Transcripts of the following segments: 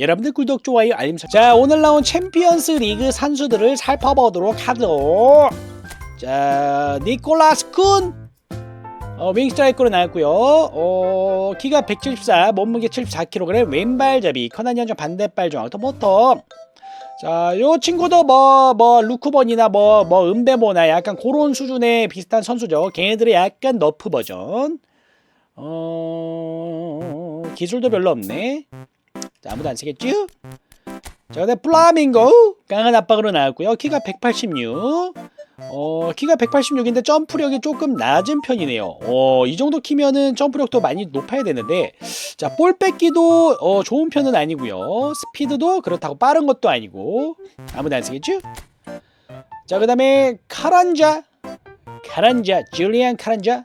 여러분들 구독, 좋아요, 알림 설정. 자, 오늘 나온 챔피언스 리그 선수들을 살펴보도록 하죠. 자, 니콜라스 쿤. 어, 윙스트라이크로 나왔고요. 어, 키가 174, 몸무게 74kg, 왼발잡이, 커난 연전 반대발 정확도 보통. 자, 요 친구도 뭐, 뭐, 루크본이나 뭐, 뭐, 은배모나 약간 그런 수준의 비슷한 선수죠. 걔네들의 약간 너프 버전. 어, 기술도 별로 없네. 자, 아무도 안 쓰겠죠? 자, 근데 플라밍고 강한 압박으로 나왔고요. 키가 186. 어, 키가 186인데 점프력이 조금 낮은 편이네요. 어, 이 정도 키면은 점프력도 많이 높아야 되는데, 자, 볼 뺏기도 어, 좋은 편은 아니고요. 스피드도 그렇다고 빠른 것도 아니고, 아무도 안 쓰겠죠? 자, 그 다음에 카란자. 카란자, 줄리안 카란자.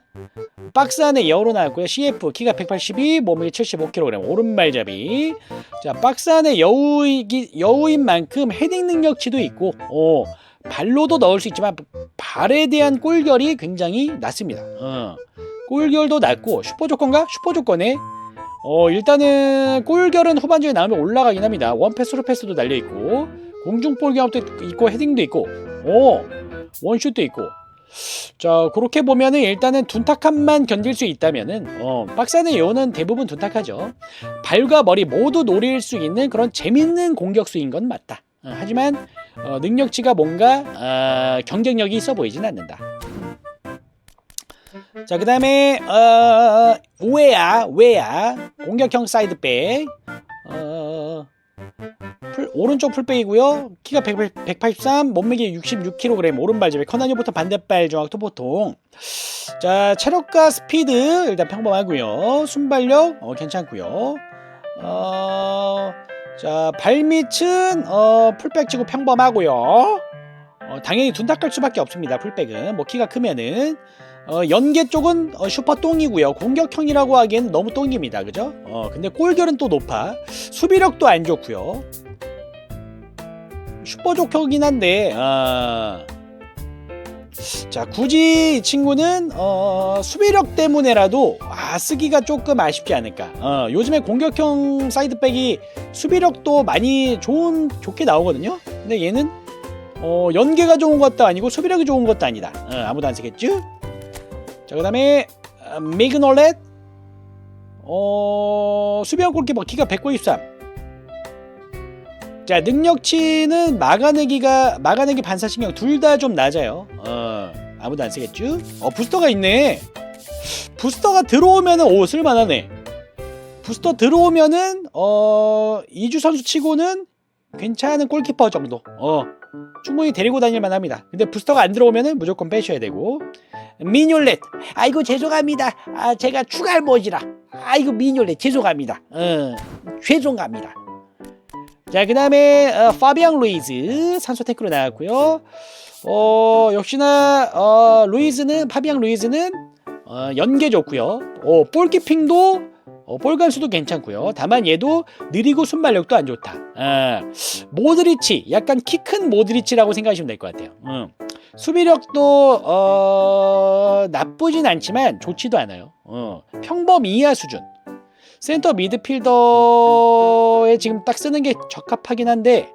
박스 안에 여우로 나왔고요. CF 키가 182, 몸무게 75kg, 오른발잡이. 자, 박스 안에 여우이기, 여우인 만큼 헤딩 능력치도 있고, 어, 발로도 넣을 수 있지만 발에 대한 골결이 굉장히 낮습니다. 어. 골결도 낮고 슈퍼 조건가? 슈퍼 조건에 어 일단은 골결은 후반전에 나오면 올라가긴 합니다. 원패스로 패스도 달려 있고 공중 볼 경합도 있고 헤딩도 있고 어 원슛도 있고 자 그렇게 보면은 일단은 둔탁함만 견딜 수 있다면은 어 안의 여우는 대부분 둔탁하죠. 발과 머리 모두 노릴 수 있는 그런 재밌는 공격수인 건 맞다. 어, 하지만 어, 능력치가 뭔가 어, 경쟁력이 있어 보이진 않는다. 자, 그 다음에 어, 우에야, 우에야 공격형 사이드백 어, 풀, 오른쪽 풀백이고요. 키가 100, 183, 몸무게 66kg, 오른발잡이 커나니부터 반대발 정확도 보통. 자, 체력과 스피드 일단 평범하고요. 순발력 어, 괜찮고요. 어, 자 발밑은 어, 풀백 치고 평범하고요. 어, 당연히 둔탁할 수밖에 없습니다. 풀백은 뭐 키가 크면은 어, 연계 쪽은 어, 슈퍼 똥이고요. 공격형이라고 하기에는 너무 똥입니다. 그죠? 어, 근데 골결은 또 높아. 수비력도 안 좋고요. 슈퍼 좋긴 한데 아, 자 굳이 이 친구는 어, 수비력 때문에라도 아, 쓰기가 조금 아쉽지 않을까. 어, 요즘에 공격형 사이드백이 수비력도 많이 좋은 좋게 나오거든요. 근데 얘는 어, 연계가 좋은 것도 아니고 수비력이 좋은 것도 아니다. 어, 아무도 안 쓰겠죠? 자 그 다음에 어, 미그놀렛 어, 수비형 골키퍼 키가 193. 자 능력치는 막아내기가 막아내기 반사신경 둘 다 좀 낮아요. 어, 아무도 안 쓰겠죠? 어 부스터가 있네. 부스터가 들어오면은 오 쓸만하네. 부스터 들어오면은 어 이주 선수 치고는 괜찮은 골키퍼 정도. 어 충분히 데리고 다닐 만합니다. 근데 부스터가 안 들어오면은 무조건 빼셔야 되고 미뉴렛 아이고 죄송합니다. 아 제가 추가할 뭐지라. 아이고 미뉴렛 죄송합니다. 어 죄송합니다. 자, 그 다음에 어, 파비앙 루이즈 산소 테크로 나왔고요. 어, 역시나 어, 루이즈는 파비앙 루이즈는 어, 연계 좋고요. 어, 볼키핑도 어, 볼 감수도 괜찮고요. 다만 얘도 느리고 순발력도 안 좋다. 아, 모드리치 약간 키 큰 모드리치라고 생각하시면 될 것 같아요. 음. 수비력도 어, 나쁘진 않지만 좋지도 않아요. 어, 평범 이하 수준. 센터 미드필더에 지금 딱 쓰는 게 적합하긴 한데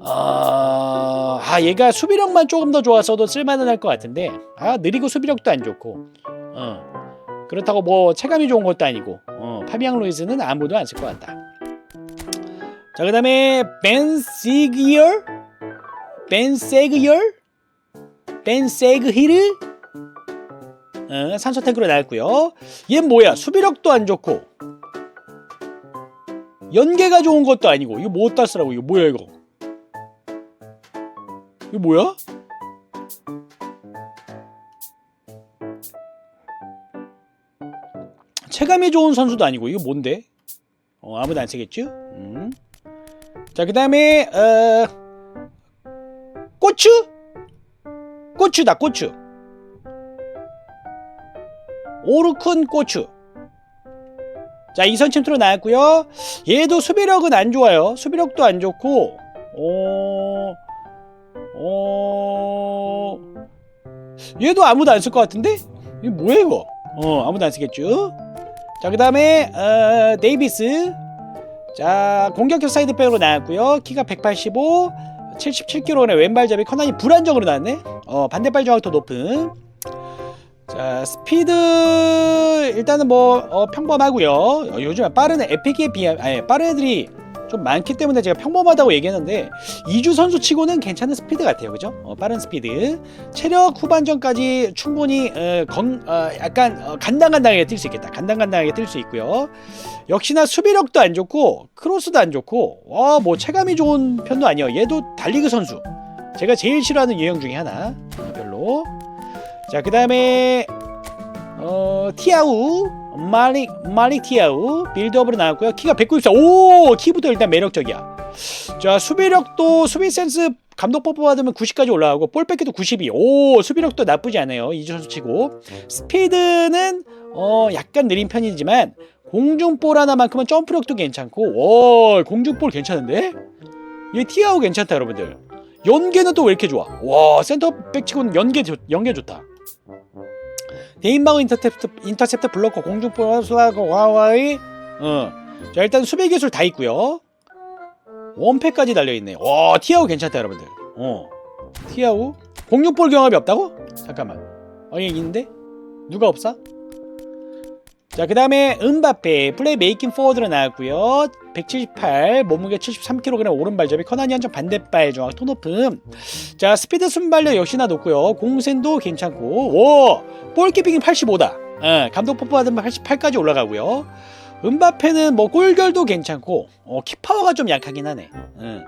어... 아 얘가 수비력만 조금 더 좋았어도 쓸만은 할 것 같은데 아 느리고 수비력도 안 좋고 어. 그렇다고 뭐 체감이 좋은 것도 아니고 어, 파비앙 로이즈는 아무도 안 쓸 것 같다. 자 그 다음에 벤 시기얼 벤 세그열? 벤 세그히르 어, 산소 탱크로 나왔고요. 얘 뭐야? 수비력도 안 좋고 연계가 좋은 것도 아니고 이거 뭐 쓰라고 이거 뭐야 이거 이거 뭐야? 체감이 좋은 선수도 아니고 이거 뭔데? 어 아무도 안 쓰겠죠? 음. 자그 다음에 어 고추? 고추다 고추 오르큰 고추 자 이선 침투로 나왔고요. 얘도 수비력은 안 좋아요. 수비력도 안 좋고 어... 어... 얘도 아무도 안 쓸 것 같은데? 이게 뭐야 이거? 어 아무도 안 쓰겠죠? 자 그 다음에 어, 데이비스. 자 공격형 사이드백으로 나왔고요. 키가 185 77kg 왼발잡이 커난이 불안정으로 나왔네. 어 반대발 저항 더 높은 자 스피드 일단은 뭐 어, 평범하고요. 어, 요즘 빠른 에픽에 비하 아니 빠른 애들이 좀 많기 때문에 제가 평범하다고 얘기했는데 이주 선수 치고는 괜찮은 스피드 같아요. 그죠? 어, 빠른 스피드. 체력 후반전까지 충분히 어, 건, 어, 약간 어, 간당간당하게 뛸 수 있겠다. 간당간당하게 뛸 수 있고요. 역시나 수비력도 안 좋고 크로스도 안 좋고 와뭐 체감이 좋은 편도 아니에요. 얘도 달리그 선수. 제가 제일 싫어하는 유형 중에 하나. 어, 별로 자 그 다음에 어 티아우 마릭 마릭 티아우 빌드업으로 나왔고요. 키가 194 오 키부터 일단 매력적이야. 자 수비력도 수비 센스 감독 뽀뽀 받으면 90까지 올라가고 볼 뺏기도 92. 오 수비력도 나쁘지 않아요. 이주 선수 치고. 스피드는 어 약간 느린 편이지만 공중볼 하나만큼은 점프력도 괜찮고 오 공중볼 괜찮은데? 이 티아우 괜찮다 여러분들. 연계는 또 왜 이렇게 좋아? 와 센터백 치고는 연계 좋- 연계 좋다 대인방어 인터셉트 인터셉트 블로커 공중볼 수하고 와와이 어자 일단 수비 기술 다 있고요. 원패까지 달려있네. 와 티아우 괜찮다 여러분들. 어. 티아우 공중볼 경험이 없다고? 잠깐만. 어 여기 있는데? 누가 없어? 자, 그 다음에 은바페 플레이 메이킹 포워드로 나왔고요. 178, 몸무게 73kg 오른발잡이 커나니 한점 반대발 토 높음. 자, 스피드 순발력 역시나 높고요. 공센도 괜찮고. 오! 볼키핑이 85다. 어, 감독 뽀뽀 받으면 88까지 올라가고요. 은바페는 뭐 골결도 괜찮고 어, 키파워가 좀 약하긴 하네. 응.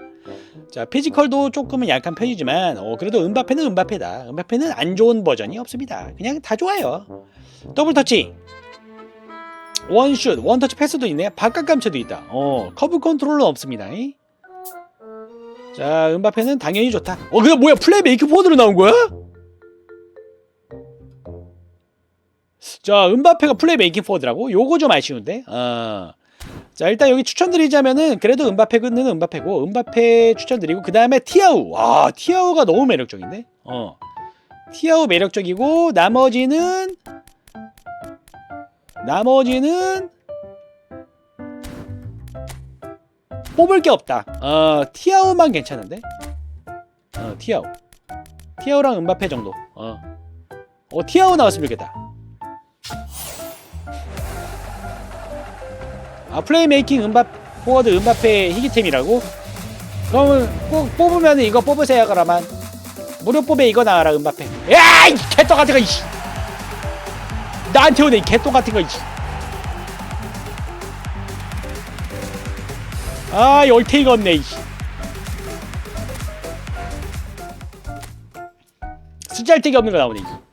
자, 피지컬도 조금은 약한 편이지만 어, 그래도 은바페는 은바페다. 은바페는 안 좋은 버전이 없습니다. 그냥 다 좋아요. 더블 터치. 원슛, 원터치 패스도 있네. 바깥 감체도 있다. 어, 커브 컨트롤은 없습니다. 자, 은바페는 당연히 좋다. 어, 근데 뭐야? 플레이 메이크 포드로 나온 거야? 자, 은바페가 플레이 메이킹 포드라고? 요거 좀 아쉬운데. 어. 자, 일단 여기 추천드리자면은 그래도 은바페는 은바페고 은바페 추천드리고 그 다음에 티아우. 와, 티아우가 너무 매력적인데. 어. 티아우 매력적이고 나머지는 나머지는 뽑을 게 없다. 어, 티아우만 괜찮은데? 어, 티아우. 티아우랑 은바페 정도. 어. 어, 티아우 나왔으면 좋겠다. 아, 플레이메이킹 은바 포워드 은바페 희귀템이라고? 그러면 꼭 뽑으면 이거 뽑으세요, 그러면. 무료 뽑에 이거 나와라, 은바페. 야, 이 개떡 같은 거, 이씨. 나한테 오네 이 개똥 같은 거. 아 열테이가 없네. 쓰잘데기 없는 거 나오네 이씨.